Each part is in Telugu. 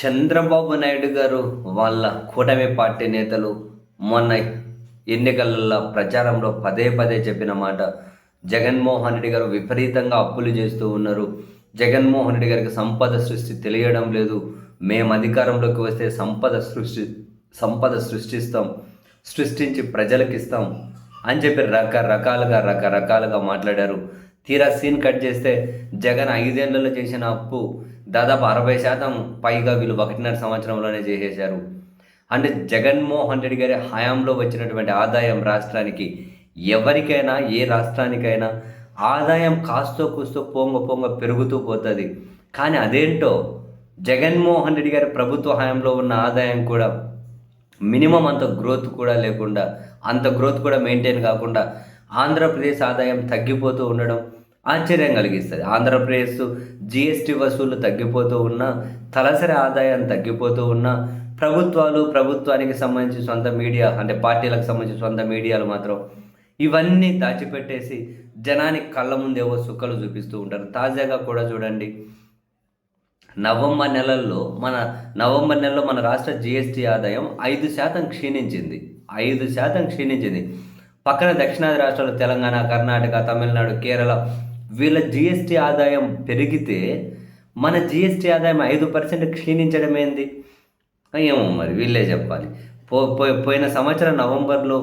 చంద్రబాబు నాయుడు గారు వాళ్ళ కూటమి పార్టీ నేతలు మొన్న ఎన్నికల ప్రచారంలో పదే పదే చెప్పిన మాట. జగన్మోహన్ రెడ్డి గారు విపరీతంగా అప్పులు చేస్తూ ఉన్నారు. జగన్మోహన్ రెడ్డి గారికి సంపద సృష్టి తెలియడం లేదు. మేము అధికారంలోకి వస్తే సంపద సృష్టి సంపద సృష్టిస్తాం సృష్టించి ప్రజలకు ఇస్తాం అని చెప్పి రకరకాలుగా రకరకాలుగా మాట్లాడారు. తీరా సీన్ కట్ చేస్తే జగన్ ఐదేళ్ళలో చేసిన అప్పు దాదాపు అరవై శాతం పైగా వీళ్ళు ఒకటిన్నర సంవత్సరంలోనే చేసేశారు. అంటే జగన్మోహన్ రెడ్డి గారి హయాంలో వచ్చినటువంటి ఆదాయం రాష్ట్రానికి ఎవరికైనా ఏ రాష్ట్రానికైనా ఆదాయం కాస్తో కూస్తో పొంగ పొంగ పెరుగుతూ పోతుంది. కానీ అదేంటో జగన్మోహన్ రెడ్డి గారి ప్రభుత్వ హయాంలో ఉన్న ఆదాయం కూడా మినిమం అంత గ్రోత్ కూడా లేకుండా అంత గ్రోత్ కూడా మెయింటైన్ కాకుండా ఆంధ్రప్రదేశ్ ఆదాయం తగ్గిపోతూ ఉండడం ఆశ్చర్యం కలిగిస్తుంది. ఆంధ్రప్రదేశ్ జిఎస్టీ వసూళ్ళు తగ్గిపోతూ ఉన్నా తలసరి ఆదాయం తగ్గిపోతూ ఉన్నా ప్రభుత్వాలు ప్రభుత్వానికి సంబంధించి సొంత మీడియా అంటే పార్టీలకు సంబంధించి సొంత మీడియాలు మాత్రం ఇవన్నీ దాచిపెట్టేసి జనానికి కళ్ళ ముందేవో సుక్కలు చూపిస్తూ ఉంటారు. తాజాగా కూడా చూడండి. నవంబర్ నెలల్లో మన నవంబర్ నెలలో మన రాష్ట్ర జిఎస్టీ ఆదాయం ఐదు శాతం క్షీణించింది. ఐదు శాతం క్షీణించింది. పక్కన దక్షిణాది రాష్ట్రాలు తెలంగాణ కర్ణాటక తమిళనాడు కేరళ వీళ్ళ జిఎస్టీ ఆదాయం పెరిగితే మన జిఎస్టీ ఆదాయం ఐదు పర్సెంట్ క్షీణించడం ఏంది? ఏమో మరి వీళ్ళే చెప్పాలి. పో పోయిన సంవత్సరం నవంబర్లో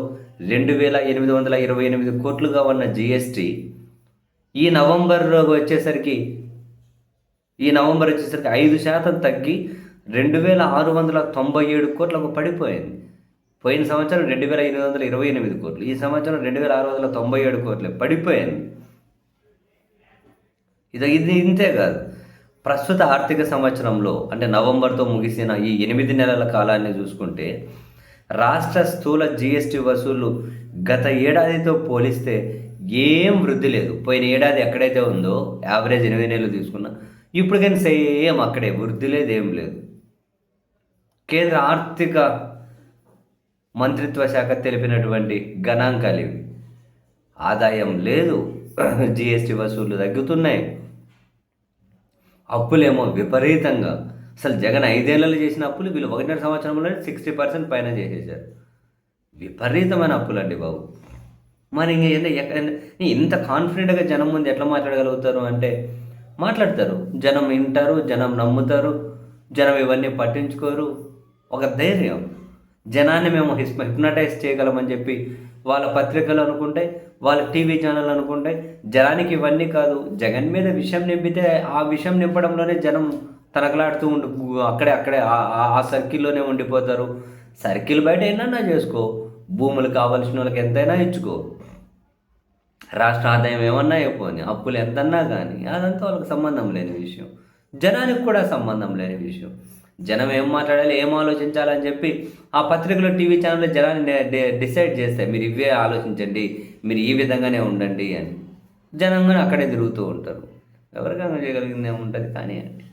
రెండు వేల ఎనిమిది వందల ఇరవై ఎనిమిది కోట్లుగా ఉన్న జిఎస్టీ ఈ నవంబర్లో వచ్చేసరికి ఈ నవంబర్ వచ్చేసరికి ఐదు శాతం తగ్గి రెండు వేల ఆరు వందల తొంభై ఏడు కోట్లకు పడిపోయింది. పోయిన సంవత్సరం రెండు వేల ఎనిమిది వందల ఇరవై ఎనిమిది కోట్లు ఈ సంవత్సరం రెండు వేల ఆరు వందల తొంభై ఏడు కోట్లు పడిపోయింది. ఇది ఇది ఇంతే కాదు. ప్రస్తుత ఆర్థిక సంవత్సరంలో అంటే నవంబర్తో ముగిసిన ఈ ఎనిమిది నెలల కాలాన్ని చూసుకుంటే రాష్ట్ర స్థూల జిఎస్టి వసూళ్ళు గత ఏడాదితో పోలిస్తే ఏం వృద్ధి లేదు. పోయిన ఏడాది ఎక్కడైతే ఉందో యావరేజ్ ఎనిమిది నెలలు తీసుకున్నా ఇప్పుడు కానీ సేమ్ అక్కడే వృద్ధి లేదు ఏం లేదు. కేంద్ర ఆర్థిక మంత్రిత్వ శాఖ తెలిపినటువంటి గణాంకాలు ఇవి. ఆదాయం లేదు జిఎస్టి వసూళ్ళు తగ్గుతున్నాయి. అప్పులేమో విపరీతంగా. అసలు జగన్ ఐదేళ్ళలో చేసిన అప్పులు వీళ్ళు ఒకటిన్నర సంవత్సరంలో సిక్స్టీ పర్సెంట్ పైన చేసేసారు విపరీతమైన అప్పులండి బాబు. మరి ఇంకా ఎంత- ఇంత కాన్ఫిడెంట్గా జనం ముందు ఎట్లా మాట్లాడగలుగుతారు అంటే మాట్లాడతారు. జనం వింటారు జనం నమ్ముతారు జనం ఇవన్నీ పట్టించుకోరు. ఒక ధైర్యం. జనాన్ని మేము హిస్ హిప్నటైజ్ చేయగలమని చెప్పి వాళ్ళ పత్రికలు అనుకుంటే వాళ్ళ టీవీ ఛానల్ అనుకుంటే జనానికి ఇవన్నీ కాదు. జగన్ మీద విషయం నింపితే ఆ విషయం నింపడంలోనే జనం తనకలాడుతూ ఉండి అక్కడే అక్కడే ఆ- సర్కిల్లోనే ఉండిపోతారు. సర్కిల్ బయట ఏమన్నా చేసుకో. భూములు కావలసిన వాళ్ళకి ఎంతైనా ఇచ్చుకో. రాష్ట్ర ఆదాయం ఏమన్నా అయిపోయింది. అప్పులు ఎంతన్నా కానీ అదంతా వాళ్ళకి సంబంధం లేని విషయం. జనానికి కూడా సంబంధం లేని విషయం. జనం ఏం మాట్లాడాలి ఏం ఆలోచించాలని చెప్పి ఆ పత్రికలు టీవీ ఛానల్లో జనాన్ని డిసైడ్ చేస్తాయి మీరు ఇవే ఆలోచించండి మీరు ఈ విధంగానే ఉండండి అని. జనం కానీ అక్కడే తిరుగుతూ ఉంటారు. ఎవరికైనా చేయగలిగింది ఏముంటుంది కానీ అండి